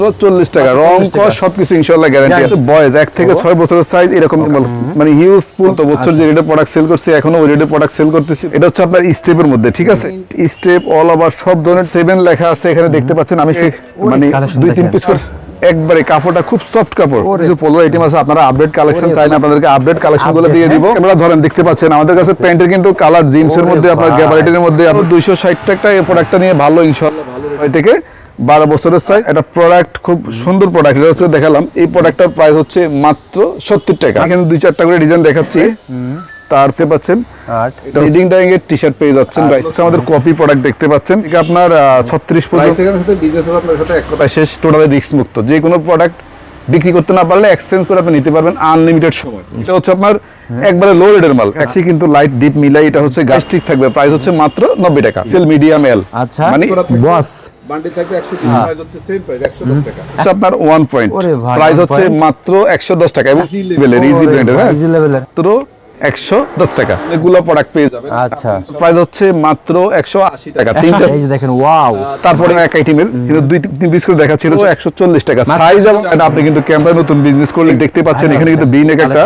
মাত্র চল্লিশ টাকা। রং কস সবকিছু ইনশাল্লাহ গ্যারান্টি আছে। বয়েজ এক থেকে ছয় বছরের সাইজ এরকম মানে হিউজ ফুল। তো বছর যে রেটে প্রোডাক্ট সেল করছি এখনও ওই রেটে প্রোডাক্ট সেল করতেছি। এটা হচ্ছে আপনার স্টেপের মধ্যে ঠিক আছে? স্টেপ অল ওভার সব ধরনের সেভেন লেখা আছে এখানে দেখতে পাচ্ছেন। আমি মানে দুই তিন পিস করে একবারে কাপড়টা খুব সফট কাপড়। কিছু আইটেম আছে আপনারা আপডেট কালেকশন চাইলে আপনাদেরকে আপডেট কালেকশনগুলো দিয়ে দিব। আমরা ধরেন দেখতে পাচ্ছেন আমাদের কাছে প্যান্টের কিন্তু কালার জিন্স এর মধ্যে আপনার গ্যাবারিটির মধ্যে আপনার দুইশো ষাট টাকা এই প্রোডাক্টটা নিয়ে ভালো ইনশাল্লাহ ভালো থেকে বারো বছরের সাইজ একটা প্রোডাক্ট খুব সুন্দর প্রোডাক্ট এটা হচ্ছে দেখালাম। এই প্রোডাক্টটার প্রাইস হচ্ছে মাত্র সত্তর টাকা। এখানে দুই চারটা করে ডিজাইন দেখাচ্ছি। তারতে পাচ্ছেন রিডিং ডাইং এর টি-শার্ট পেয়ে যাচ্ছেন আমাদের কপি প্রোডাক্ট দেখতে পাচ্ছেন। এটা আপনার ছত্রিশ পর্যন্ত সাথে বিজনেস আপনার সাথে এক কথা। শেষ টোটালি রিস্ক মুক্ত। যে কোনো প্রোডাক্ট বিক্রি করতে না পারলে এক্সচেঞ্জ করে আপনি নিতে পারবেন আনলিমিটেড সময়। এটা হচ্ছে আপনার একবারে লো রেটের মাল। একসি কিন্তু লাইট ডিপ মিলাই এটা হচ্ছে গাস্টিক থাকবে। প্রাইস হচ্ছে মাত্র নব্বই টাকা। সেল মিডিয়াম এল আচ্ছা। মানে বস বান্ডি থাকবে একশো পিস প্রাইস হচ্ছে সেম প্রাইস একশো দশ টাকা। হচ্ছে আপনার ওয়ান পয়েন্ট প্রাইস হচ্ছে মাত্র একশো দশ টাকা এবং লেভেলের ইজি ব্র্যান্ডের হ্যাঁ? ইজি লেভেলের মাত্র একশো দশ টাকা। এগুলো প্রোডাক্ট পেয়ে যাবেন। আচ্ছা। প্রাইস হচ্ছে মাত্র একশো আশি টাকা। তিনটা এই যে দেখেন ওয়াও তারপরে এক আইটেমের কিন্তু দুই তিন পিস করে দেখাচ্ছি এটা হচ্ছে একশো চল্লিশ টাকা। মাত্র সাইজ এবং আপনি কিন্তু ক্যাম্পার নতুন বিজনেস করলে দেখতে পাচ্ছেন এখানে কিন্তু একটা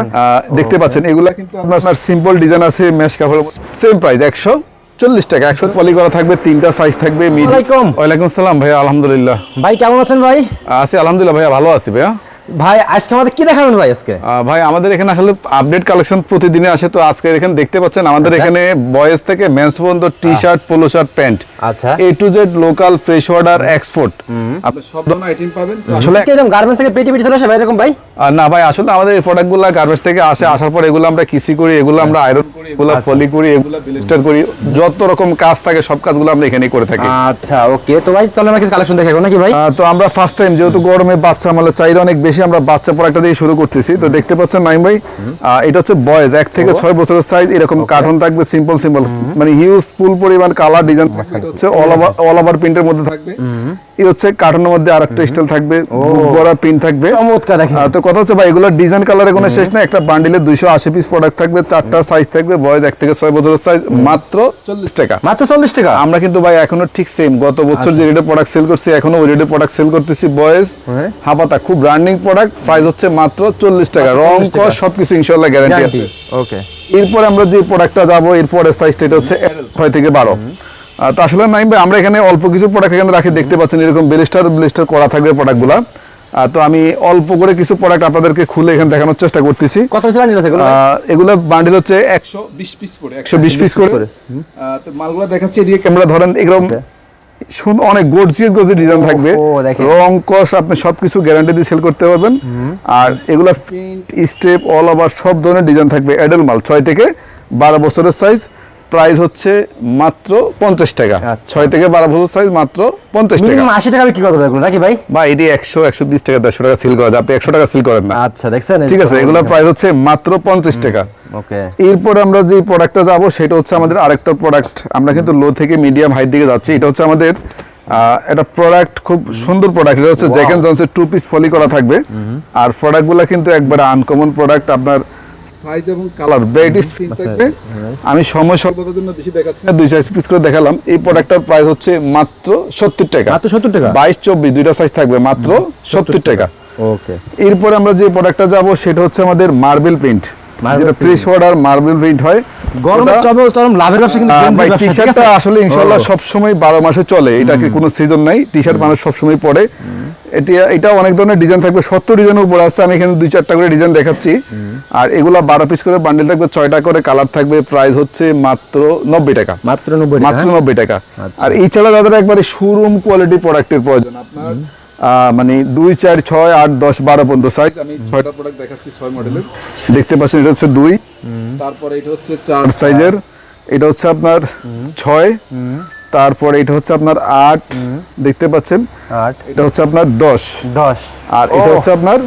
দেখতে পাচ্ছেন। এগুলা কিন্তু আপনার সিম্পল ডিজাইন আছে মেশ কাপড় সেম প্রাইস একশো চল্লিশ টাকা একশো পলি করা থাকবে তিনটা সাইজ থাকবে ওয়ালাইকুম। ওয়ালাইকুম সালাম ভাইয়া আলহামদুলিল্লাহ। ভাই কেমন আছেন ভাই? আছি আলহামদুলিল্লাহ ভাইয়া ভালো আছি ভাইয়া। ভাই আজকে আমাদের কি দেখাবেন ভাই আজকে? ভাই আমাদের এখানে আসলে আপডেট কালেকশন প্রতিদিনে আসে তো আজকে এখানে দেখতে পাচ্ছেন আমাদের এখানে বয়েজ থেকে মেন্স পর্যন্ত T shirt polo shirt pant আচ্ছা। A to Z local fresh order export আপনি সব ধরনের আইটেম পাবেন আসলে এরকম গার্মেন্টস থেকে পেটি পেটি চলে আসে ভাই এরকম ভাই? না ভাই আসলে আমাদের এই প্রোডাক্টগুলো গার্মেন্টস থেকে আসে আসার পর এগুলো আমরা কিসি করি এগুলো আমরা আয়রন করি এগুলো ফলি করি এগুলো ব্লিস্টার করি যত রকম কাজ থাকে সব কাজগুলো আমরা এখানেই করে থাকি। আচ্ছা ওকে তো ভাই চলো আমরা কিছু কালেকশন দেখাবো নাকি ভাই? তো আমরা ফার্স্ট টাইম যেহেতু গরমে বাচ্চা মালের চাহিদা অনেক বেশি আমরা বাচ্চা প্রোডাক্টটা দিয়ে শুরু করতেছি। তো দেখতে পাচ্ছেন নাইম ভাই এটা হচ্ছে বয়েজ এক থেকে ছয় বছরের সাইজ এরকম কার্টন থাকবে সিম্পল সিম্পল মানে হিউজ ফুল পরিমাণ কালার ডিজাইন হচ্ছে অল ওভার অল ওভার প্রিন্টের মধ্যে থাকবে। এই হচ্ছে কার্টনের মধ্যে আরেকটা স্টাইল থাকবে বুক ভরা থাকবে। চমৎকার দেখেন। তো কথা হচ্ছে ভাই এগুলো ডিজাইন কালারের কোনো শেষ নেই একটা বান্ডিলে দুইশো আশি পিস প্রোডাক্ট থাকবে চারটা সাইজ থাকবে বয়স এক থেকে ছয় বছরের সাইজ মাত্র চল্লিশ টাকা। মাত্র চল্লিশ টাকা? আমরা কিন্তু ভাই এখনও ঠিক সেম গত বছর যে রেটে প্রোডাক্ট সেল করছি এখনও ওই রেটে প্রোডাক্ট সেল করতেছি হ্যাঁ। খুব রানিং প্রোডাক্ট প্রাইস হচ্ছে মাত্র চল্লিশ টাকা রং 40। সবকিছু ইনশাল্লাহ গ্যারান্টি আছে। ওকে এরপর আমরা যে প্রোডাক্টটা যাব এরপরের সাইজটা এটা হচ্ছে ছয় থেকে বারো। আহ, তো আসলে নাইম ভাই আমরা এখানে অল্প কিছু প্রোডাক্ট এখানে রাখি দেখতে পাচ্ছেন এরকম ব্লিস্টার ব্লিস্টার করা থাকবে প্রোডাক্টগুলো তো আমি অল্প করে কিছু প্রোডাক্ট আপনাদেরকে খুলে এখানে দেখানোর চেষ্টা করতেছি। কত এগুলো? বান্ডিল হচ্ছে একশো বিশ পিস করে একশো বিশ পিস করে। তো মালগুলো দেখাচ্ছি এদিকে ক্যামেরা ধরেন এরকম সুন্দর অনেক গর্জিয়াস গর্জিয়াস ডিজাইন থাকবে। ও, দেখেন। রং কস আপনি সবকিছু গ্যারান্টি দিয়ে সেল করতে পারবেন। আর এগুলো প্রিন্ট স্টেপ অল ওভার সব ধরনের ডিজাইন থাকবে অ্যাডাল মাল ছয় থেকে বারো বছরের সাইজ প্রাইস হচ্ছে মাত্র পঞ্চাশ টাকা। আচ্ছা। ছয় থেকে বারো বছর সাইজ মাত্র পঞ্চাশ টাকা। আশি টাকা বিক্রি করতে হবে নাকি ভাই? বা এটি একশো একশো বিশ টাকা দেড়শো টাকা সেল করা যায়। আপনি একশো টাকা সেল করেন না। আচ্ছা দেখছেন? ঠিক আছে এগুলো প্রাইস হচ্ছে মাত্র পঞ্চাশ টাকা। ওকে। এরপর আমরা যে প্রোডাক্টটা যাব সেটা হচ্ছে আমাদের আরেকটা প্রোডাক্ট আমরা কিন্তু লো থেকে মিডিয়াম হাইট দিকে যাচ্ছি। এটা হচ্ছে আমাদের একটা প্রোডাক্ট খুব সুন্দর প্রোডাক্ট এটা হচ্ছে জ্যাকেন জনসের টু পিস ফলি করা থাকবে। আর প্রোডাক্টগুলো কিন্তু একবারে আনকমন প্রোডাক্ট আপনার সাইজ এবং কালার ভ্যারাইটি থাকবে। আমি সময় স্বল্প জন্য বেশি দেখাচ্ছি। দুই চার পিস করে দেখালাম। এই প্রোডাক্টটার প্রাইস হচ্ছে মাত্র সত্তর টাকা। মাত্র সত্তর টাকা? বাইশ চব্বিশ দুইটা সাইজ থাকবে মাত্র সত্তর টাকা। ওকে এরপরে আমরা যে প্রোডাক্টটা যাব সেটা হচ্ছে আমাদের মার্বেল প্রিন্ট Marble যেটা প্রেস অর্ডার মার্বেল প্রিন্ট হয়। গরমের চরম চরম লাভের ব্যবসা কিন্তু ভাই টি শার্টটা আসলে ইনশাল্লাহ সব সময় বারো মাসে চলে এটাকে কোনো সিজন নাই। টি শার্ট মানুষ সব সময় পরে। এটি এটা অনেক ধরনের ডিজাইন থাকবে সত্তর ডিজাইনের উপর আছে আমি এখানে দুই চারটা করে ডিজাইন দেখাচ্ছি। আর এগুলা বারো পিস করে বান্ডেল থাকবে ছয়টা করে কালার থাকবে প্রাইস হচ্ছে মাত্র নব্বই টাকা। মাত্র নব্বই মাত্র হ্যাঁ? নব্বই টাকা। আচ্ছা। আর এছাড়া যাদের একবারে শোরুম কোয়ালিটি প্রোডাক্টের প্রয়োজন আপনার মানে দুই চার ছয় আট দশ বারো পর্যন্ত সাইজ আমি ছয়টা প্রোডাক্ট দেখাচ্ছি ছয় মডেলের দেখতে পাচ্ছেন এটা হচ্ছে দুই। তারপরে এটা হচ্ছে চার সাইজের এটা হচ্ছে আপনার ছয়। তারপরে এটা হচ্ছে আপনার আট দেখতে পাচ্ছেন? আট। এটা হচ্ছে আপনার দশ। দশ। আর এটা হচ্ছে আপনার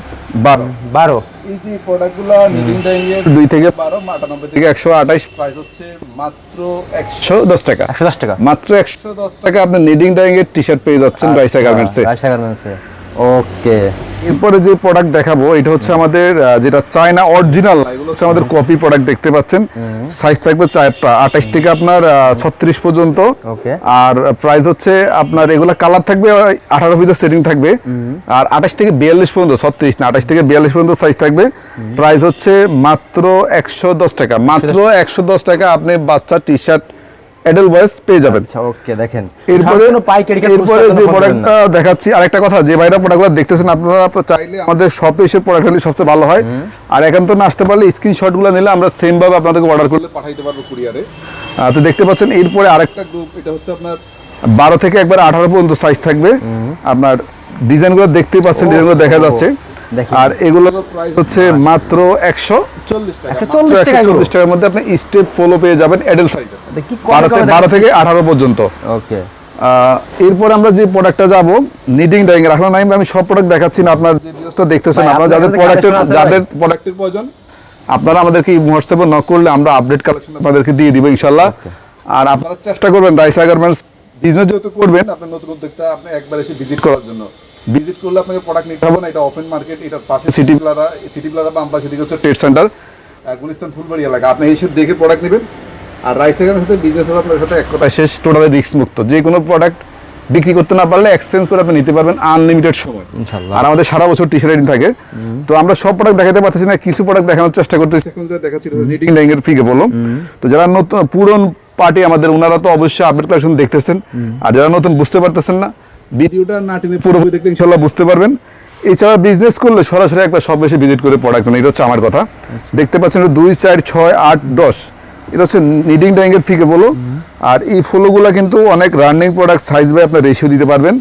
বারো। বারো। এই যে প্রোডাক্টগুলো নিডিং ডাইংয়ের দুই থেকে বারো আটানব্বই থেকে থেকে একশো আঠাইশ প্রাইস হচ্ছে মাত্র একশো একশো দশ টাকা। একশো দশ টাকা। মাত্র একশো দশ টাকা আপনি নিডিং ডাইং এর টি শার্ট পেয়ে যাচ্ছেন রাইসা গার্মেন্টসে রাইসা গার্মেন্টসে ওকে এরপরে যে প্রোডাক্ট দেখাবো এটা হচ্ছে আমাদের যেটা চায়না অরিজিনাল এগুলো হচ্ছে আমাদের কপি প্রোডাক্ট দেখতে পাচ্ছেন। সাইজ থাকবে চারটা আঠাশ থেকে আপনার ছত্রিশ পর্যন্ত. আর প্রাইস হচ্ছে আপনার এগুলো কালার থাকবে আঠারো পিসের সেটিং থাকবে। আর আঠাশ থেকে বিয়াল্লিশ পর্যন্ত ছত্রিশ না আঠাশ থেকে বিয়াল্লিশ পর্যন্ত সাইজ থাকবে। প্রাইস হচ্ছে মাত্র একশো দশ টাকা। মাত্র একশো দশ টাকা আপনি বাচ্চা টি শার্ট অ্যাডাল্ট বয়স পেয়ে যাবেন। আচ্ছা ওকে দেখেন। এরপরে পাইকারি এরপরে যে প্রোডাক্টটা দেখাচ্ছি আরেকটা কথা যে ভাইরা প্রোডাক্টগুলো দেখতেছেন আপনারা চাইলে আমাদের শপে এসে প্রোডাক্ট নিলে সবচেয়ে ভালো হয়। আর একান্ত না আসতে পারলে স্ক্রিনশটগুলো নিলে আমরা সেম ভাবে আপনাদেরকে অর্ডার করলে পাঠাইতে পারব কুরিয়ারে তো দেখতে পাচ্ছেন এরপরে আরেকটা গ্রুপ এটা হচ্ছে আপনার বারো থেকে একবার আঠারো পর্যন্ত সাইজ থাকবে। আপনার ডিজাইনগুলো দেখতেই পাচ্ছেন ডিজাইনগুলো দেখা যাচ্ছে। আর প্রাইস হচ্ছে মাত্র একশো চল্লিশ টাকা। চল্লিশ টাকা এগুলো। চল্লিশ টাকার মধ্যে আপনি স্টেপ ফলো পেয়ে যাবেন অ্যাডাল্ট বারো থেকে আঠারো পর্যন্ত। ওকে এরপর আমরা যে প্রোডাক্টটা যাব নিডিং ডাইং আসলে নাইম আমি সব প্রোডাক্ট দেখাচ্ছি না আপনার যে জিনিসটা দেখতেছেন আপনারা যাদের প্রোডাক্টের যাদের প্রোডাক্টের প্রয়োজন আপনারা আমাদেরকে হোয়াটসঅ্যাপে নক করলে আমরা আপডেট কালেকশন আপনাদেরকে দিয়ে দিব ইনশাল্লাহ। আর আপনারা চেষ্টা করবেন রাইসা গার্মেন্টস বিজনেস যেহেতু করবেন আপনার নতুন উদ্যোক্তা আপনি একবার এসে ভিজিট করার জন্য। ভিজিট করলে আপনাকে প্রোডাক্ট নিতে হবে না এটা ওপেন মার্কেট এটার পাশে সিটি প্লাজা সিটি প্লাজা বা আমরা সেদিকে হচ্ছে ট্রেড সেন্টার গুলিস্তান ফুলবাড়ি এলাকা। আপনি এসে দেখে প্রোডাক্ট নেবেন। আর রাইস এখানের সাথে বিজনেস হবে আপনার সাথে এক কথা। শেষ টোটালি রিস্ক মুক্ত। যে কোনো প্রোডাক্ট বিক্রি করতে না পারলে এক্সচেঞ্জ করে আপনি নিতে পারবেন আনলিমিটেড সময়। ইনশাআল্লাহ। আর আমাদের সারা বছর টি শার্ট থাকে। তো আমরা সব প্রোডাক্ট দেখাতে পারতেছি না কিছু প্রোডাক্ট দেখানোর চেষ্টা করতেছি। এখন যেটা দেখাচ্ছি এটা নিটিং ডাইং এর ফিকে বললাম। তো যারা নতুন পুরন পার্টি আমাদের ওনারা তো অবশ্যই আপডেট কালেকশন দেখতেছেন। আর যারা নতুন বুঝতে পারতেছেন না। ভিডিওটা না টেনে পুরোপুরি দেখলে ইনশাল্লাহ বুঝতে পারবেন। এছাড়া বিজনেস করলে সরাসরি একবার সব বেশি ভিজিট করে প্রোডাক্ট নেই এটা হচ্ছে আমার কথা। দেখতে পাচ্ছেন এটা দুই চার ছয় আট দশ। এটা হচ্ছে নিডিং ডাইং এর ফিকে বলো। আর এই ফলোগুলো কিন্তু অনেক রানিং প্রোডাক্ট সাইজ বাই আপনার রেশিও দিতে পারবেন।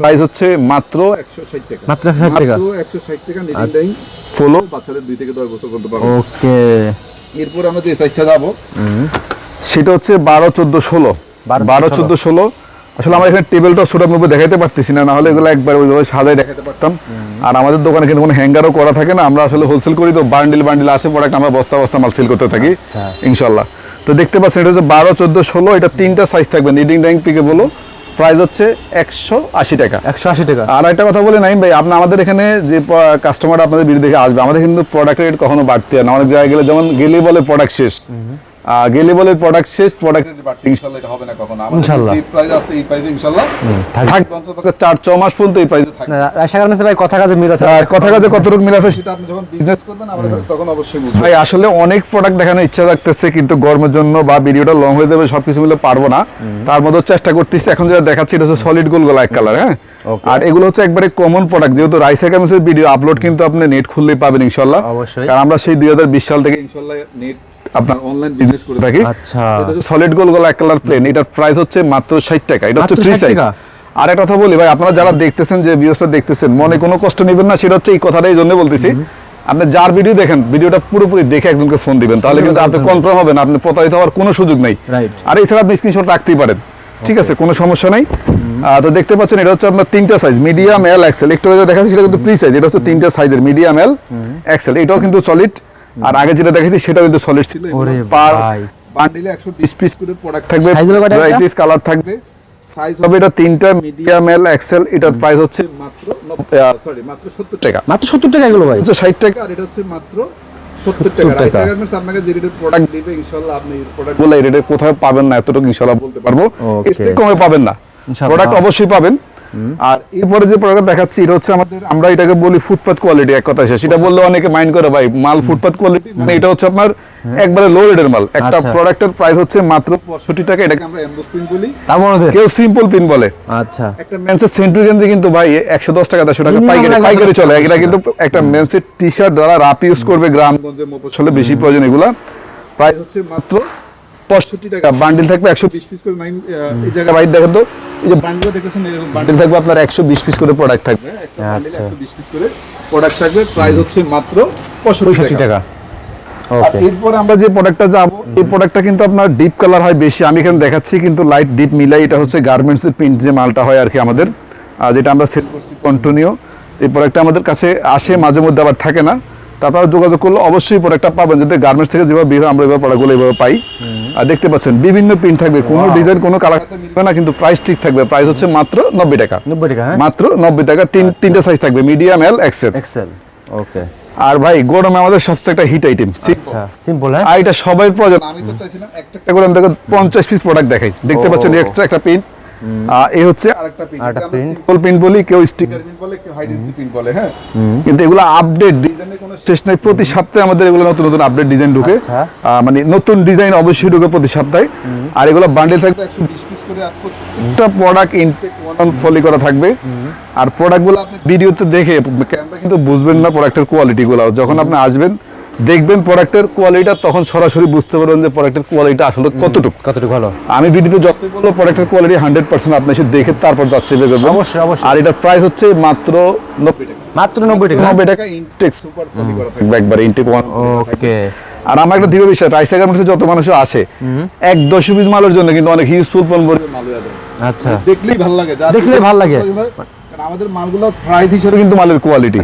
প্রাইস হচ্ছে মাত্র একশো ষাট টাকা। মাত্র 160 টাকা? মাত্র একশো ষাট টাকা নিটিং ডাইং ফলো বাচ্চাদের দুই থেকে দশ বছর করতে পারব ওকে। এরপর আমরা যে সাইজটা যাব। সেটা হচ্ছে বারো চোদ্দ ষোলো। বারো, চোদ্দ ষোলো। আসলে আমরা এখানে টেবিলটা ছোট মুভে দেখাতে পারতেছি না নাহলে এগুলো একবার ওইভাবে সাজাই দেখাতে পারতাম। আর আমাদের দোকানে কিন্তু কোনো হ্যাঙ্গারও করা থাকে না আমরা আসলে হোলসেল করি তো বান্ডিল বান্ডিল আসে প্রোডাক্ট আমরা বস্তা বস্তা মাল সেল করতে থাকি আচ্ছা। ইনশাল্লাহ তো দেখতে পাচ্ছেন এটা হচ্ছে বারো চোদ্দ ষোলো এটা তিনটা সাইজ থাকবে নিডিং ড্যাং পিকে বলো প্রাইস হচ্ছে একশো আশি টাকা। একশো আশি টাকা। আর একটা কথা বলে নাই ভাই আপনি আমাদের এখানে যে কাস্টমার আপনাদের ভিডিও দেখে আসবে আমাদের কিন্তু প্রোডাক্ট রেট কখনো বাড়তে হয় না অনেক জায়গায় গেলে যেমন গেলে বলে প্রোডাক্ট শেষ। আহ, গেলে বলে প্রোডাক্ট শেষ প্রোডাক্ট ইনশাল্লাহ এটা হবে না কখনো। আমাদের ইনশাল্লাহ। প্রাইস আছে এই প্রাইসে ইনশাল্লাহ থাকবে। থাকবে অন্তত চার ছ মাস পর্যন্ত এই প্রাইসে থাকবে। রায়শা গার্মেন্টসে ভাই কথা কাজে মিল আছে। কথা কাজে কতটুকু মিল আছে? সেটা আপনি যখন বিজনেস করবেন আমাদের তখন অবশ্যই বুঝবেন। ভাই আসলে অনেক প্রোডাক্ট দেখানোর ইচ্ছা রাখতেছে কিন্তু গরমের জন্য বা ভিডিওটা লং হয়ে যাবে সবকিছু মিলে পারব না। তার মধ্যে চেষ্টা করতেছি এখন যেটা দেখাচ্ছি এটা হচ্ছে সলিড গোল গোলা এক কালার হ্যাঁ? আর এগুলো হচ্ছে একবারে কমন প্রোডাক্ট যেহেতু রাইস একামেন্সের ভিডিও আপলোড কিন্তু আপনি নেট খুললেই পাবেন ইনশাল্লাহ। অবশ্যই। কারণ আমরা সেই দুই হাজার বিশ সাল থেকে ইনশাল্লাহ নেট আপনার অনলাইন বিজনেস করে থাকি। আচ্ছা। সলিড গোল গোলা এক কালার প্লেন এটার প্রাইস হচ্ছে মাত্র ষাট টাকা। এটা হচ্ছে থ্রি সাইজ? আর একটা কথা বলি ভাই আপনারা যারা দেখতেছেন যে ভিডিওটা দেখতেছেন মনে কোনো কষ্ট নেবেন না সেটা হচ্ছে এই কথাটা এই জন্য বলতেছি। আপনি যার ভিডিও দেখেন ভিডিওটা পুরোপুরি দেখে একজনকে ফোন দিবেন তাহলে কিন্তু আপনি কনফার্ম হবেন আপনি প্রতারিত হওয়ার কোনো সুযোগ নেই। আর এছাড়া আপনি স্ক্রিনশট রাখতেই পারেন। ঠিক আছে কোনো সমস্যা নাই। তো দেখতে পাচ্ছেন এটা হচ্ছে আপনার তিনটা সাইজ মিডিয়াম এল এক্সেল একটু আগে দেখাচ্ছি সেটা কিন্তু প্রি সাইজ এটা হচ্ছে তিনটা সাইজের মিডিয়াম এল এক্সেল এটাও কিন্তু সলিড আর আগে যেটা দেখেছি সেটাও কিন্তু সলিড ছিল। ওরে পার ভাই। বান্ডিলে একশো বিশ পিস করে প্রোডাক্ট থাকবে? ভ্যারাইটিস কালার থাকবে। সাইজ তবে এটা তিনটা মিডিয়াম এল এক্সেল এটার প্রাইস হচ্ছে মাত্র সরি মাত্র সত্তর টাকা। মাত্র সত্তর টাকা এগুলো ভাই। হচ্ছে ষাট টাকা আর এটা হচ্ছে মাত্র টাকা। রাইস গার্মেন্টস আপনাকে যে প্রোডাক্ট দিবে আপনি প্রোডাক্ট বলে রেটে কোথাও পাবেন না এতটুকু ইনশাল্লাহ বলতে পারব. এর কমে পাবেন না। প্রোডাক্ট অবশ্যই পাবেন। আর এরপরে যে প্রোডাক্ট দেখাচ্ছি এটা হচ্ছে আমাদের আমরা এটাকে বলি ফুটপাথ কোয়ালিটি এক কথা শেষ। সেটা বললে অনেকে মাইন্ড করে ভাই মাল ফুটপাথ কোয়ালিটি মানে এটা হচ্ছে আপনার একবারে লো রেটের মাল। একটা আচ্ছা। প্রোডাক্টের প্রাইস হচ্ছে মাত্র পঁয়ষট্টি টাকা এটাকে আমরা এমবোস প্রিন্ট বলি। তার মনে কেউ সিম্পল পিন বলে। আচ্ছা। একটা মেন্সের সেন্ট্রি গেঞ্জি কিন্তু ভাই একশো দশ টাকা দেড়শো টাকা Minimum পাইকারি পাইকারি চলে। এটা কিন্তু একটা মেন্সের টি শার্ট দ্বারা রাপ ইউজ করবে গ্রামগঞ্জের মফসলে বেশি প্রয়োজন এগুলা। প্রাইস হচ্ছে মাত্র পঁয়ষট্টি টাকা। বান্ডিল থাকবে একশো বিশ পিস করে নাইন এই জায়গা বাইর দেখেন তো এই যে বান্ডিল দেখেছেন এরকম বান্ডিল থাকবে আপনার একশো বিশ পিস করে প্রোডাক্ট থাকবে। আচ্ছা। একশো বিশ পিস করে প্রোডাক্ট থাকবে প্রাইস হচ্ছে মাত্র পঁয়ষট্টি টাকা। টাকা। আর ওকে এরপরে আমরা যে প্রোডাক্টটা যাব এই প্রোডাক্টটা কিন্তু আপনার ডিপ কালার হয় বেশি। আমি এখানে দেখাচ্ছি কিন্তু লাইট ডিপ মিলাই এটা হচ্ছে গার্মেন্টস এর প্রিন্ট যে মালটা হয় আর কি আমাদের যেটা আমরা সেল করছি কন্টিনিউ এই প্রোডাক্টটা আমাদের কাছে আসে মাঝে মধ্যে আবার থাকে না। যোগাযোগ করলে অবশ্যই প্রোডাক্টটা পাবেন। যাতে গার্মেন্টস থেকে যেভাবে বের আমরা প্রোডাক্টগুলো এভাবে পাই। দেখতে পাচ্ছেন বিভিন্ন প্রিন্ট থাকবে কোনো ডিজাইন কোনো কালার থাকবে না কিন্তু প্রাইস ঠিক থাকবে। প্রাইস হচ্ছে মাত্র নব্বই টাকা। নব্বই টাকা হ্যাঁ? মাত্র নব্বই টাকা তিন তিনটা সাইজ থাকবে medium L XL XL okay আর ভাই গরম আমাদের সবচেয়ে একটা হিট আইটেম আচ্ছা সিম্পল হ্যাঁ? আর এটা সবাই প্রয়োজন আমি তো চাইছিলাম একটা একটা করে আমি দেখো পঞ্চাশ পিস প্রোডাক্ট দেখাই। দেখতে পাচ্ছেন এক্সট্রা একটা পিন এই হচ্ছে আরেকটা প্রিন্ট পিন বলি কেউ স্টিকার প্রিন্ট বলে কেউ হাই ডেন্সিটি প্রিন্ট বলে হ্যাঁ? কিন্তু এগুলো আপডেট ডিজাইনের কোনো শেষ নেই। প্রতি সপ্তাহে আমাদের এগুলো নতুন নতুন আপডেট ডিজাইন ঢুকে। আচ্ছা। মানে নতুন ডিজাইন অবশ্যই ঢুকে প্রতি সপ্তাহে। আর এগুলো বান্ডেল থাকবে একশো বিশ পিস করে আর প্রোডাক্ট ইনটেক ওয়ান ফলি করা থাকবে। আর প্রোডাক্টগুলো আপনি ভিডিওতে দেখে ক্যামেরা কিন্তু বুঝবেন না প্রোডাক্টের কোয়ালিটিগুলো যখন আপনি আসবেন দেখবেন প্রোডাক্টের কোয়ালিটিটা তখন সরাসরি বুঝতে পারবেন যে প্রোডাক্টের কোয়ালিটি আসলে কতটুকু। কতটুকু ভালো। আমি ভিডিওতে যতই বলব প্রোডাক্টের কোয়ালিটি হান্ড্রেড পার্সেন্ট আপনি এসে দেখে তারপর জাস্টিফাই করবেন অবশ্যই, অবশ্যই। আর এটার প্রাইস হচ্ছে মাত্র নব্বই টাকা। মাত্র নব্বই টাকা? নব্বই টাকা ইনটেক সুপার একবার ইনটেক ওয়ান ওকে আর আমার একটা ধীরে বিষয় রাইস এগার যত মানুষ আসে এক দশ পিস মালের জন্য কিন্তু অনেক হিউজফুল পণ্য আচ্ছা। দেখলেই ভালো লাগে দেখলেই ভালো লাগে। আমাদের মালগুলো প্রাইস হিসেবে কিন্তু মালের কোয়ালিটি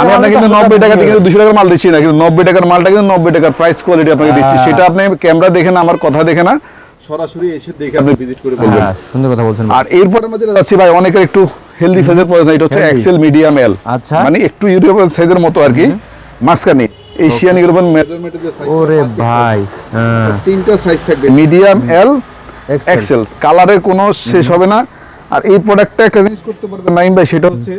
আমি আপনাকে কিন্তু নব্বই টাকা দুশো টাকার মাল দিচ্ছি না কিন্তু নব্বই টাকার মালটা কিন্তু নব্বই টাকার প্রাইস কোয়ালিটি আপনাকে দিচ্ছি। হ্যাঁ। সেটা আপনি ক্যামেরা দেখে না আমার কথা দেখে না। সরাসরি এসে দেখে আপনি ভিজিট করে বলবেন। হ্যাঁ সুন্দর কথা বলছেন আর এরপরে আমরা যেটা যাচ্ছি ভাই অনেকের একটু হেলদি সাইজের প্রয়োজন এটা হচ্ছে এক্সেল মিডিয়াম এল আচ্ছা। মানে একটু ইউরোপিয়ান সাইজের মতো আর কি। মাঝখানে এশিয়ান ইউরোপিয়ান ওরে ভাই হ্যাঁ। তিনটা সাইজ থাকবে। মিডিয়াম এল এক্সেল এক্সেল কালারের কোনো শেষ হবে না। আর এই প্রোডাক্টটা একটা জিনিস করতে পারবেন নাইম ভাই সেটা হচ্ছে।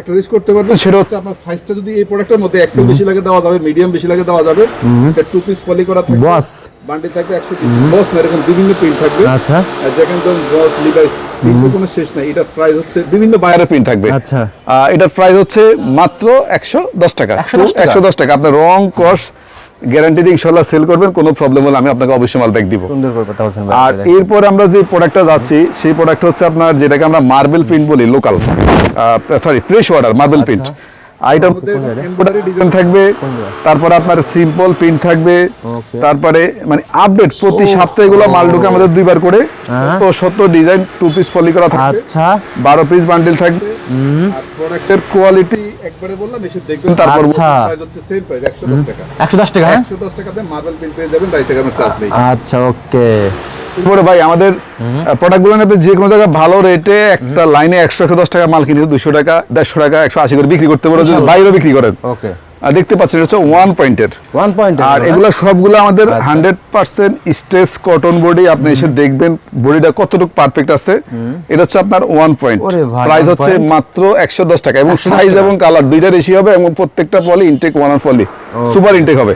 একটা জিনিস করতে পারবেন সেটা হচ্ছে আপনার সাইজটা যদি এই প্রোডাক্টের মধ্যে এক্সেল বেশি লাগে দেওয়া যাবে মিডিয়াম বেশি লাগে দেওয়া যাবে এটা টু পিস পলি করা থাকবে বস। বান্ডি থাকবে একশো পিস বস না এরকম বিভিন্ন প্রিন্ট থাকবে। আচ্ছা। জ্যাকেন্টন বস লিভাইস কোনো শেষ নাই। এটার প্রাইস হচ্ছে বিভিন্ন বাইরের প্রিন্ট থাকবে। আচ্ছা। এটার প্রাইস হচ্ছে মাত্র একশো দশ টাকা। 110 টাকা? একশো দশ টাকা। আপনার রং কস গ্যারান্টি দিয়ে ইনশাল্লাহ সেল করবেন কোনো প্রবলেম হলে আমি আপনাকে অবশ্যই মাল ব্যাক দিব। সুন্দর করে কথা বলছেন আর এরপর আমরা যে প্রোডাক্টটা যাচ্ছি সেই প্রোডাক্ট হচ্ছে আপনার যেটাকে আমরা মার্বেল প্রিন্ট বলি local sorry fresh water marble print আইটার মধ্যে এমব্রয়ডারি ডিজাইন থাকবে তারপরে আপনার সিম্পল প্রিন্ট থাকবে তারপরে মানে আপডেট প্রতি সপ্তাহে এগুলো মাল ঢুকে আমাদের দুইবার করে। হ্যাঁ। তো সত্তর ডিজাইন টু পিস পলি করা থাকবে। আচ্ছা। বারো পিস বান্ডিল থাকবে। আর প্রোডাক্টের কোয়ালিটি একবারে বললাম এসে দেখবেন তারপর আচ্ছা। প্রাইস হচ্ছে সেম প্রাইস একশো দশ টাকা। একশো দশ টাকা হ্যাঁ? একশো দশ টাকাতে মার্বেল প্রিন্ট পেয়ে যাবেন রাইস এগামের চার্জ নেই আচ্ছা ওকে। ভাই আমাদের প্রোডাক্টগুলো যে কোনো জায়গায় ভালো রেটে একটা লাইনে একশো একশো দশ টাকা মাল কিনে দুশো টাকা দেড়শো টাকা একশো আশি করে বিক্রি করতে পারো যদি বাইরেও বিক্রি করেন। ওকে। আর দেখতে পাচ্ছেন এটা হচ্ছে ওয়ান পয়েন্টের ওয়ান পয়েন্ট আর এগুলো সবগুলো আমাদের আচ্ছা। Hundred percent stretch cotton body আপনি এসে দেখবেন বডিটা কতটুকু পারফেক্ট আছে। এটা হচ্ছে আপনার ওয়ান পয়েন্ট প্রাইস হচ্ছে মাত্র একশো দশ টাকা এবং সাইজ এবং কালার দুইটা বেশি হবে এবং প্রত্যেকটা পলি ইনটেক ওয়ান পলি সুপার ইনটেক হবে।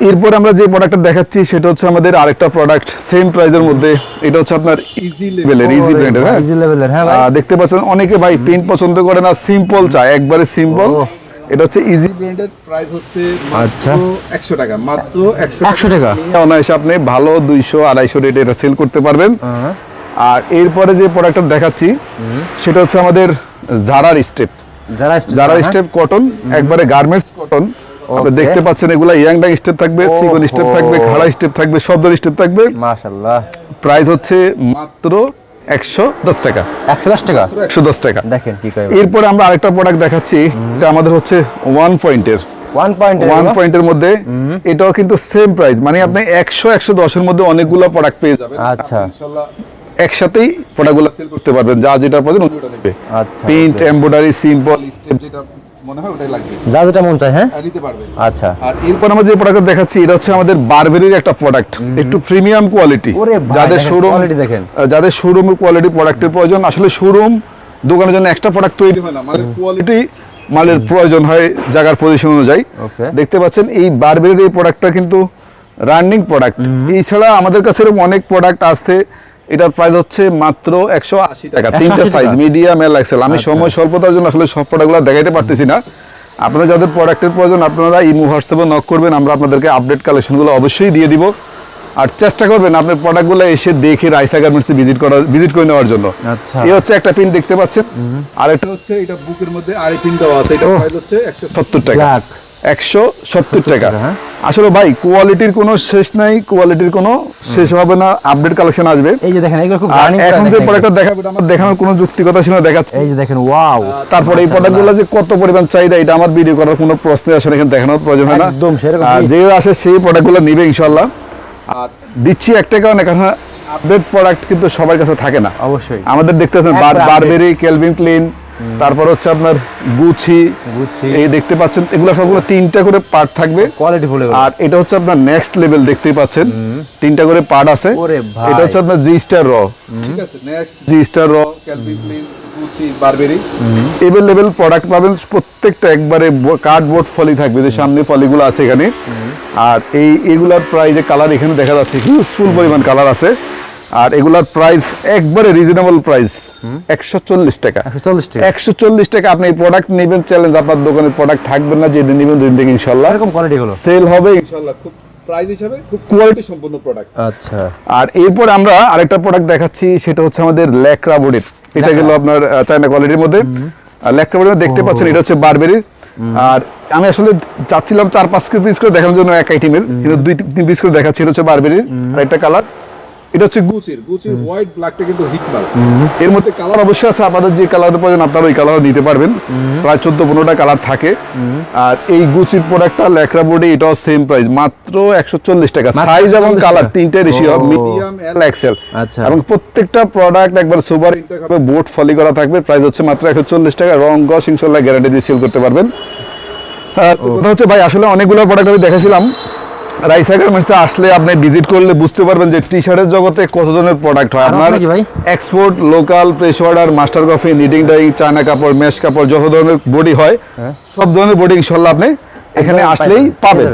এরপর আমরা যে প্রোডাক্টটা দেখাচ্ছি সেটা হচ্ছে আমাদের আরেকটা প্রোডাক্ট সেম প্রাইজের মধ্যে। এটা হচ্ছে আপনার ইজি লেভেলের ইজি ব্র্যান্ডের হ্যাঁ? ইজি লেভেলের হ্যাঁ ভাই। দেখতে পাচ্ছেন অনেকে ভাই প্রিন্ট পছন্দ করে না সিম্পল চায় একবারে সিম্পল এটা হচ্ছে ইজি ব্র্যান্ডের প্রাইস হচ্ছে আচ্ছা। মাত্র একশো টাকা মাত্র একশো একশো টাকা? অনায়াসে আপনি ভালো দুইশো আড়াইশো রেটে এটা সেল করতে পারবেন। হ্যাঁ। আর এরপরে যে প্রোডাক্টটা দেখাচ্ছি সেটা হচ্ছে আমাদের জারার স্টেপ জারার হ্যাঁ? স্টেপ কটন একবারে গার্মেন্টস কটন আপনি দেখতে পাচ্ছেন এগুলা ইয়াংডাং স্টেপ থাকবে চিকন স্টেপ থাকবে খাড়া স্টেপ থাকবে শব্দের স্টেপ থাকবে। মাশাআল্লাহ। প্রাইস হচ্ছে মাত্র একশো দশ টাকা। একশো দশ টাকা? একশো দশ টাকা। দেখেন কি এরপরে আমরা আরেকটা প্রোডাক্ট দেখাচ্ছি এটা আমাদের হচ্ছে ওয়ান পয়েন্টের ওয়ান পয়েন্ট ওয়ান পয়েন্টের মধ্যে এটাও কিন্তু সেম প্রাইস মানে আপনি একশো একশো দশের মধ্যে অনেকগুলো প্রোডাক্ট পেয়ে যাবেন। আচ্ছা। একসাথেই প্রোডাক্টগুলো সেল করতে পারবেন যা যেটা নেবে আচ্ছা প্রিন্ট এমব্রয়ডারি সিম্পল স্টেপ যেটা মনে হয় ওটাই লাগবে। যা যেটা মন চায় হ্যাঁ? নিতে আচ্ছা। আর এরপর আমরা যে প্রোডাক্ট দেখাচ্ছি এটা হচ্ছে আমাদের বারবেরির একটা প্রোডাক্ট একটু প্রিমিয়াম কোয়ালিটি যাদের শোরুম quality দেখেন। যাদের শোরুম কোয়ালিটি প্রোডাক্টের প্রয়োজন আসলে শোরুম দোকানের জন্য একটা প্রোডাক্ট তৈরি হয় না। মানে কোয়ালিটি মালের প্রয়োজন হয় জায়গার পজিশন অনুযায়ী। দেখতে পাচ্ছেন এই বারবেরির এই প্রোডাক্টটা কিন্তু রানিং প্রোডাক্ট এছাড়া আমাদের কাছে এরকম অনেক প্রোডাক্ট আছে এটার প্রাইস হচ্ছে মাত্র একশো আশি টাকা। তিনটা সাইজ মিডিয়াম এল এক্সেল আমি আচ্ছা। সময় স্বল্পতার জন্য আসলে সব প্রোডাক্টগুলো দেখাইতে পারতেছি না। আপনারা যাদের প্রোডাক্টের প্রয়োজন আপনারা ইমো হোয়াটসঅ্যাপে নক করবেন। আমরা আপনাদেরকে আপডেট কালেকশনগুলো অবশ্যই দিয়ে দিব। আর চেষ্টা করবেন আপনার প্রোডাক্টগুলো এসে দেখে রাইসা গার্মেন্টসে ভিজিট করার ভিজিট করে নেওয়ার জন্য। আচ্ছা। এই হচ্ছে একটা পিন দেখতে পাচ্ছেন। আর এটা হচ্ছে এটা বুকের মধ্যে আড়াই পিন দেওয়া আছে এটা প্রাইস হচ্ছে একশো সত্তর টাকা। একশো সত্তর টাকা। হ্যাঁ। আসলে ভাই কোয়ালিটির কোনো শেষ নাই কোয়ালিটির কোনো শেষ হবে না আপডেট কালেকশন আসবে। এই যে দেখেন এগুলো খুব এখন যে প্রোডাক্টটা দেখাবো আমার দেখানোর কোনো যুক্তিকতা ছিল দেখাচ্ছে। এই যে দেখেন ওয়াও তারপরে এই প্রোডাক্টগুলো যে কত পরিমাণ চাহিদা এটা আমার ভিডিও করার কোনো প্রশ্ন আসলে এখানে দেখানোর প্রয়োজন হয় না। একদম সেরকম যে আসে সেই প্রোডাক্টগুলো নিবে ইনশাল্লাহ আর দিচ্ছি একটা কারণে কারণ আপডেট প্রোডাক্ট কিন্তু সবার কাছে থাকে না। অবশ্যই। আমাদের দেখতেছেন বারবেরি কেলভিন ক্লিন তারপর হচ্ছে আপনার গুচি গুচি। এই দেখতে পাচ্ছেন এগুলো সবগুলো তিনটা করে পার্ট থাকবে। কোয়ালিটি ফুল আর এটা হচ্ছে আপনার নেক্সট লেভেল দেখতেই পাচ্ছেন। তিনটা করে পার্ট আছে। এটা হচ্ছে আপনার জি স্টার র ঠিক আছে নেক্সট জি স্টার র ক্যালভিন ক্লিন গুচি বারবেরি এভেল প্রোডাক্ট পাবেন প্রত্যেকটা একবারে কার্ডবোর্ড ফলি থাকবে যে সামনে ফলিগুলো আছে এখানে। আর এই এগুলার প্রাইজে কালার এখানে দেখা যাচ্ছে হিউজফুল পরিমাণ কালার আছে। আর এগুলার প্রাইস একবারে রিজনেবল প্রাইস একশো চল্লিশ টাকা। একশো চল্লিশ টাকা। আপনি এই প্রোডাক্ট নেবেন চ্যালেঞ্জ আপনার দোকানের প্রোডাক্ট থাকবে না যেদিন নেবেন দুদিন থেকে ইনশাল্লাহ এরকম কোয়ালিটি হলো। সেল হবে ইনশাআল্লাহ খুব প্রাইস হিসাবে খুব কোয়ালিটি সম্পন্ন প্রোডাক্ট আচ্ছা। আর এরপর আমরা আরেকটা প্রোডাক্ট দেখাচ্ছি সেটা হচ্ছে আমাদের ল্যাকরা এটা গেল আপনার চায়না কোয়ালিটির মধ্যে। আর ল্যাকরা দেখতে পাচ্ছেন এটা হচ্ছে বারবেরির। আর আমি আসলে চাচ্ছিলাম চার পাঁচ পিস করে দেখানোর জন্য এক আইটেমের কিন্তু দুই তিন পিস করে দেখাচ্ছি এটা হচ্ছে বারবেরির। আর একটা কালার এটা হচ্ছে গুচির। গুচির হোয়াইট ব্ল্যাকটা কিন্তু হিট মাল এর মধ্যে কালার অবশ্যই আছে। আপনাদের যে প্রয়োজন আপনারা ওই কালার নিতে পারবেন। প্রায় চোদ্দ পনেরোটা কালার থাকে। আর এই গুচির প্রোডাক্টটা ল্যাকরা বোর্ডে এটাও সেম প্রাইস মাত্র একশো চল্লিশ টাকা। সাইজ এবং কালার তিনটে রেশিও। Medium L Excel. এবং প্রত্যেকটা প্রোডাক্ট একবার সুপার ইনটেক হবে। বোর্ড ফলি করা থাকবে। প্রাইস হচ্ছে মাত্র একশো চল্লিশ টাকা। রং গস ইনশাল্লাহ গ্যারান্টি দিয়ে সেল করতে পারবেন। কথা হচ্ছে ভাই আসলে অনেকগুলো প্রোডাক্ট আমি দেখেছিলাম। রাইসা গার্মেন্টসে আসলে আপনি ভিজিট করলে বুঝতে পারবেন যে টি শার্টের জগতে কত ধরনের প্রোডাক্ট হয়। আপনার export local press order master coffee knitting dyeing China কাপড় মেশ কাপড় যত ধরনের বডি হয় হ্যাঁ। সব ধরনের বডি ইনশাল্লাহ আপনি এখানে আসলেই পাবেন।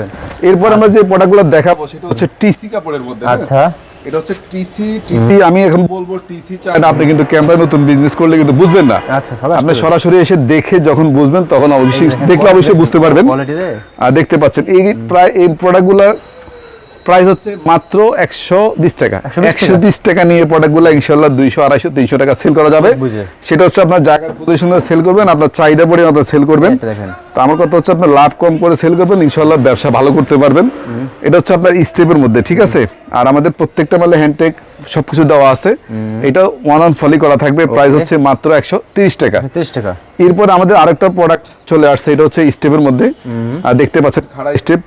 এরপর আমরা যে প্রোডাক্টগুলো দেখাবো সেটা হচ্ছে টিসি কাপড়ের মধ্যে হ্যাঁ? আচ্ছা এটা হচ্ছে টিসি টিসি আমি এখন বলব টিসি চাই না আপনি কিন্তু নতুন বিজনেস করলে কিন্তু বুঝবেন না। আচ্ছা আপনি সরাসরি এসে দেখে যখন বুঝবেন তখন অবশ্যই দেখলে অবশ্যই বুঝতে পারবেন। আর দেখতে পাচ্ছেন এই প্রায় এই প্রোডাক্টগুলো প্রাইস হচ্ছে মাত্র একশো বিশ টাকা। একশো বিশ টাকা? নিয়ে প্রোডাক্টগুলো ইনশাল্লাহ দুইশো আড়াইশো তিনশো টাকা সেল করা যাবে। সেটা হচ্ছে আপনার জায়গার পজিশনে সেল করবেন আপনার চাহিদা পরে আপনার সেল করবেন। তো আমার কথা হচ্ছে আপনার লাভ কম করে সেল করবেন ইনশাল্লাহ ব্যবসা ভালো করতে পারবেন। এটা হচ্ছে আপনার স্টেপের মধ্যে ঠিক আছে? আর আমাদের প্রত্যেকটা মালে হ্যান্ডটেক সবকিছু দেওয়া আছে। এটা ওয়ান অন ফলি করা থাকবে। প্রাইস হচ্ছে মাত্র একশো তিরিশ টাকা। তিরিশ টাকা। এরপর আমাদের আরেকটা প্রোডাক্ট চলে আসছে এটা হচ্ছে স্টেপের মধ্যে। আর দেখতে পাচ্ছেন খাড়া স্টেপ।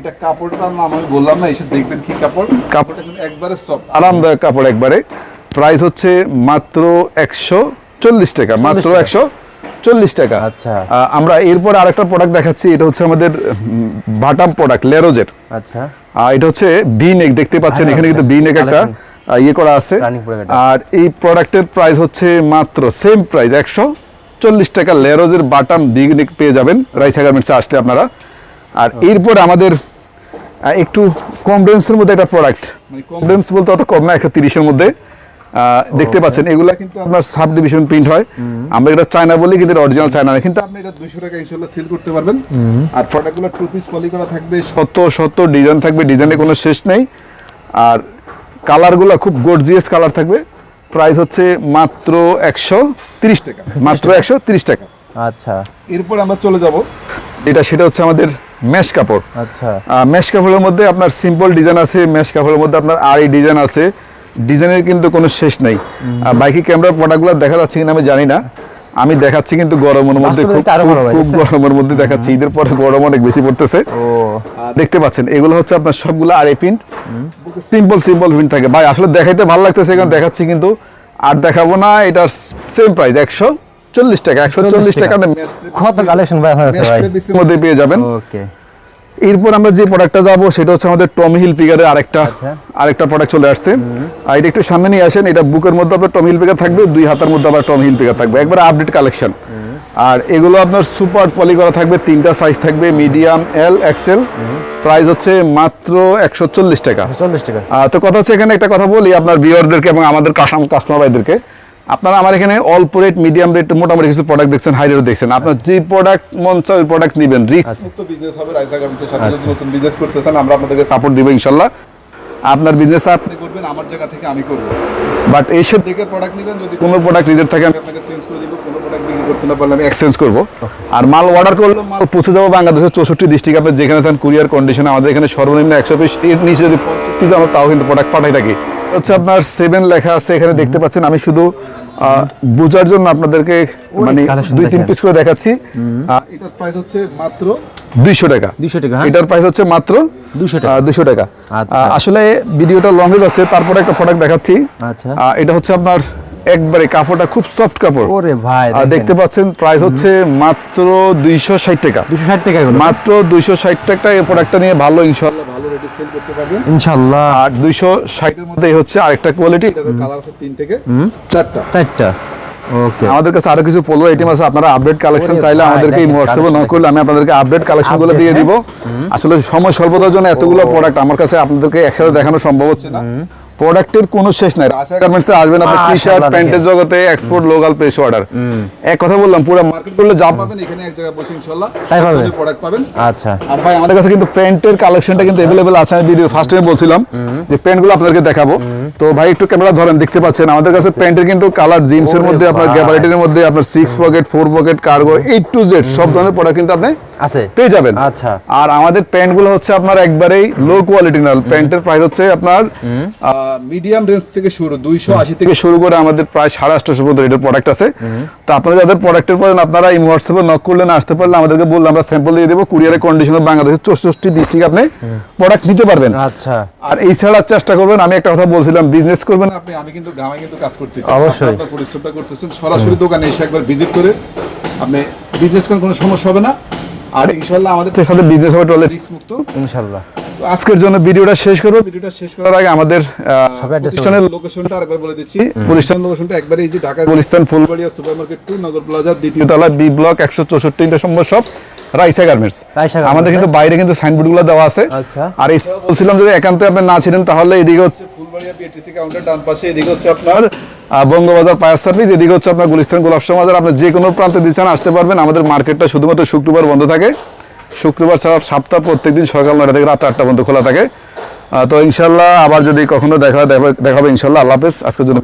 এটা কাপড়টার নাম আমি বললাম না এসে দেখবেন কি কাপড়। কাপড়টা একবারে সফট আরামদায়ক কাপড় একবারে। প্রাইস হচ্ছে মাত্র একশো চল্লিশ টাকা মাত্র একশো চল্লিশ টাকা। আচ্ছা। আমরা এরপর আরেকটা প্রোডাক্ট দেখাচ্ছি এটা হচ্ছে আমাদের বাটাম প্রোডাক্ট লেরোজের। আচ্ছা। আর এটা হচ্ছে বি নেক দেখতে পাচ্ছেন হ্যাঁ, এখানে কিন্তু বি নেক একটা ইয়ে করা আছে। আর এই প্রোডাক্টের প্রাইস হচ্ছে মাত্র সেম প্রাইস একশো চল্লিশ টাকা। লেরোজের বাটাম বি নেক পেয়ে যাবেন। রাইসা গার্মেন্টসে আসলে আপনারা। আর এরপর আমাদের একটু কম রেঞ্জের মধ্যে একটা প্রোডাক্ট মানে কম রেঞ্জ বলতে অত কম না একশো তিরিশের মধ্যে। দেখতে পাচ্ছেন এগুলা কিন্তু আপনার সাব ডিভিশন প্রিন্ট হয়। আমরা এটা চায়না বলি কিন্তু অরিজিনাল চায়না না কিন্তু আপনি এটা দুইশো টাকা ইনশাল্লাহ সেল করতে পারবেন। আর প্রোডাক্টগুলো টু পিস পলি করা থাকবে শত শত ডিজাইন থাকবে ডিজাইনের কোনো শেষ নেই। আর কালারগুলো খুব গর্জিয়াস কালার থাকবে। প্রাইস হচ্ছে মাত্র একশো তিরিশ টাকা। মাত্র একশো তিরিশ টাকা। আচ্ছা। এরপর আমরা চলে যাব। যেটা সেটা হচ্ছে আমাদের মেশ কাপড়। আচ্ছা। মেশ কাপড়ের মধ্যে আপনার সিম্পল ডিজাইন আছে মেশ কাপড়ের মধ্যে আপনার আড়ি ডিজাইন আছে। ডিজাইনের কিন্তু কোনো শেষ নেই। বাইকি ক্যামেরার প্রোডাক্টগুলো দেখা যাচ্ছে কিনা আমি জানি না। আমি দেখাচ্ছি কিন্তু গরমের মধ্যে খুব আরও? গরমের মধ্যে দেখাচ্ছি। ঈদের পরে গরম অনেক বেশি পড়তেছে। দেখতে পাচ্ছেন এগুলো হচ্ছে আপনার সবগুলো আড়াই প্রিন্ট সিম্পল সিম্পল প্রিন্ট থাকে। ভাই আসলে দেখাইতে ভালো লাগতেছে এখানে দেখাচ্ছি কিন্তু আর দেখাবো না। এটার সেম প্রাইস একশো চল্লিশ টাকা একশো চল্লিশ টাকা। কত কালেকশন ভাই মধ্যে পেয়ে যাবেন। ওকে। এরপর আমরা যে প্রোডাক্টটা যাব সেটা হচ্ছে আমাদের টম হিল পিগারের আরেকটা আচ্ছা। আরেকটা প্রোডাক্ট চলে আসছে। আর এটা একটু সামনে নিয়ে আসেন এটা বুকের মধ্যে আপনার টম হিল পিগার থাকবে দুই হাতের মধ্যে আবার টম হিল পিগার থাকবে। একবার আপডেট কালেকশন আর এগুলো আপনার সুপার পলি করা থাকবে তিনটা সাইজ থাকবে মিডিয়াম এল এক্সেল প্রাইস হচ্ছে মাত্র একশো চল্লিশ টাকা। চল্লিশ টাকা। তো কথা হচ্ছে এখানে একটা কথা বলি আপনার ভিউয়ারদেরকে এবং আমাদের কাস্টমার ভাইদেরকে। আপনারা আমার এখানে অল্প রেট মিডিয়াম রেট মোটামুটি কিছু প্রোডাক্ট দেখছেন হাই রেট দেখছেন। আপনার যে প্রোডাক্ট মন চায় ওই প্রোডাক্ট নেবেন। রিক্স মুক্ত বিজনেস হবে রাইসা গার্মেন্টসের সাথে যদি নতুন বিজনেস করতেছেন আমরা আপনাদেরকে সাপোর্ট দিব ইনশাল্লাহ। আপনার বিজনেস আপনি করবেন আমার জায়গা থেকে আমি করব। বাট এসে দেখে প্রোডাক্ট নেবেন যদি কোনো প্রোডাক্ট রিজেক্ট থাকে আমি আমি আপনাকে চেঞ্জ করে দিব কোনো প্রোডাক্ট বিক্রি করতে না পারলে আমি এক্সচেঞ্জ করব। আর মাল অর্ডার করলে মাল পৌঁছে যাব বাংলাদেশের চৌষট্টি ডিস্ট্রিক্ট। আপনি যেখানে থাকেন কুরিয়ার কন্ডিশন আমাদের এখানে সর্বনিম্ন একশো পিস এর নিচে যদি পঞ্চাশ পিস আমরা তাও কিন্তু প্রোডাক্ট পাঠাই থাকি। হচ্ছে আপনার সেভেন লেখা আছে এখানে দেখতে পাচ্ছেন আমি শুধু আহ, বোঝার জন্য আপনাদেরকে মানে দুই তিন পিস করে দেখাচ্ছি এটার প্রাইস হচ্ছে মাত্র দুইশো টাকা 200 টাকা, হ্যাঁ? এটার প্রাইস হচ্ছে মাত্র 200 টাকা। দুইশো টাকা আচ্ছা। আসলে ভিডিওটা লং হয়ে যাচ্ছে তারপরে একটা প্রোডাক্ট দেখাচ্ছি আচ্ছা। এটা হচ্ছে আপনার একবারে কাপড়টা খুব সফট কাপড়। ওরে ভাই আর দেখতে পাচ্ছেন প্রাইস হচ্ছে মাত্র দুইশো ষাট টাকা। দুশো ষাট টাকা এগুলো। মাত্র দুইশো ষাট টাকা এই প্রোডাক্টটা নিয়ে ভালো ইনশাল্লাহ ভালো রেটে সেল করতে পারবেন। ইনশাল্লাহ আর দুইশো ষাটের মধ্যে হচ্ছে আরেকটা কোয়ালিটি এটার কালার আছে তিন থেকে চারটা। চারটা। ওকে। আমাদের কাছে আরও কিছু পোলো আইটেম আছে আপনারা আপডেট কালেকশন চাইলে আমাদেরকে এই হোয়াটসঅ্যাপে নক করলে আমি আপনাদেরকে আপডেট কালেকশনগুলো দিয়ে? দিব। আসলে সময় স্বল্পতার জন্য এতগুলো প্রোডাক্ট আমার কাছে আপনাদেরকে একসাথে দেখানো সম্ভব হচ্ছে না। প্রোডাক্টের কোনো শেষ নাই রাশিয়া গার্মেন্টসে আসবেন আপনি টি শার্ট মাশাআল্লাহ, প্যান্টের জগতে এক্সপোর্ট লোকাল পেশ অর্ডার এক কথা বললাম পুরো মার্কেট করলে যা পাবেন পাবেন এখানে এক জায়গায় বসে ইনশাল্লাহ তাই পাবেন? প্রোডাক্ট পাবেন আচ্ছা আর ভাই আমাদের কাছে কিন্তু প্যান্টের কালেকশনটা কিন্তু अवेलेबल আছে আমি ভিডিও ফার্স্ট টাইমে বলছিলাম যে প্যান্টগুলো আপনাদেরকে দেখাবো তো ভাই একটু ক্যামেরা ধরেন দেখতে পাচ্ছেন আমাদের কাছে প্যান্টের কিন্তু কালার জিন্সের ওরে মধ্যে আপনার ভাই। গ্যাবারিটির মধ্যে আপনার six pocket four pocket cargo eight to Z সব ধরনের প্রোডাক্ট কিন্তু আপনি আছে। পেয়ে যাবেন। আচ্ছা। আর আমাদের প্যান্টগুলো হচ্ছে আপনার একবারেই লো কোয়ালিটি না প্যান্টের প্রাইস হচ্ছে আপনার মিডিয়াম রেঞ্জ থেকে শুরু দুইশো আশি থেকে শুরু করে আমাদের প্রায় সাড়ে আটশো পর্যন্ত রেটের প্রোডাক্ট আছে। তো আপনারা যাদের প্রোডাক্টের পরে আপনারা এই হোয়াটসঅ্যাপে নক করলে না আসতে পারলে আমাদেরকে বললে আমরা স্যাম্পল দিয়ে দেবো কুরিয়ারের কন্ডিশনে বাংলাদেশের চৌষট্টি ডিস্ট্রিক্ট আপনি প্রোডাক্ট নিতে পারবেন। আচ্ছা। আর এই ছাড়া চেষ্টা করবেন আমি একটা কথা বলছিলাম বিজনেস করবেন আপনি আমি কিন্তু গ্রামে কিন্তু কাজ করতেছি অবশ্যই। পরিশ্রমটা করতেছেন সরাসরি দোকানে এসে একবার ভিজিট করে আপনি বিজনেস করেন কোনো সমস্যা হবে না। আর ইনশাল্লাহ আমাদের আপনাদের সাথে বিজনেস হবে টলে রিস্ক মুক্ত। ইনশাল্লাহ তো আজকের জন্য ভিডিওটা শেষ করব। ভিডিওটা শেষ করার আগে আমাদের প্রতিষ্ঠানের লোকেশনটা আরেকবার বলে দিচ্ছি। প্রতিষ্ঠান লোকেশনটা একবারে এই যে ঢাকা গুলিস্তান ফুল ফুলবাড়িয়া সুপার মার্কেট টু নগর প্লাজার দ্বিতীয় তলা বি ব্লক একশো চৌষট্টি সম্ভব সব রাইসা গার্মেন্টস। রাইসা আমাদের কিন্তু বাইরে কিন্তু সাইনবোর্ডগুলো দেওয়া আছে। আচ্ছা। আর এই বলছিলাম যদি একান্তে আপনি না ছিলেন তাহলে এদিকে হচ্ছে ফুলবাড়িয়া কাউন্টার ডান পাশে এদিকে হচ্ছে আপনার আপনার বঙ্গবাজার পায়ার সার্ভিস এদিকে হচ্ছে আপনার গুলিস্তান গোলাপ সমাজার। আপনি যে কোনো প্রান্তে দিচ্ছেন আসতে পারবেন। আমাদের মার্কেটটা শুধুমাত্র শুক্রবার বন্ধ থাকে। শুক্রবার ছাড়া সপ্তাহ প্রত্যেকদিন সকাল থেকে রাত আটটা পর্যন্ত খোলা থাকে। তো ইনশাল্লাহ আবার যদি কখনো দেখা দেখা- দেখাবে ইনশাল্লাহ। আল্লাহ হাফেজ। আজকের জন্য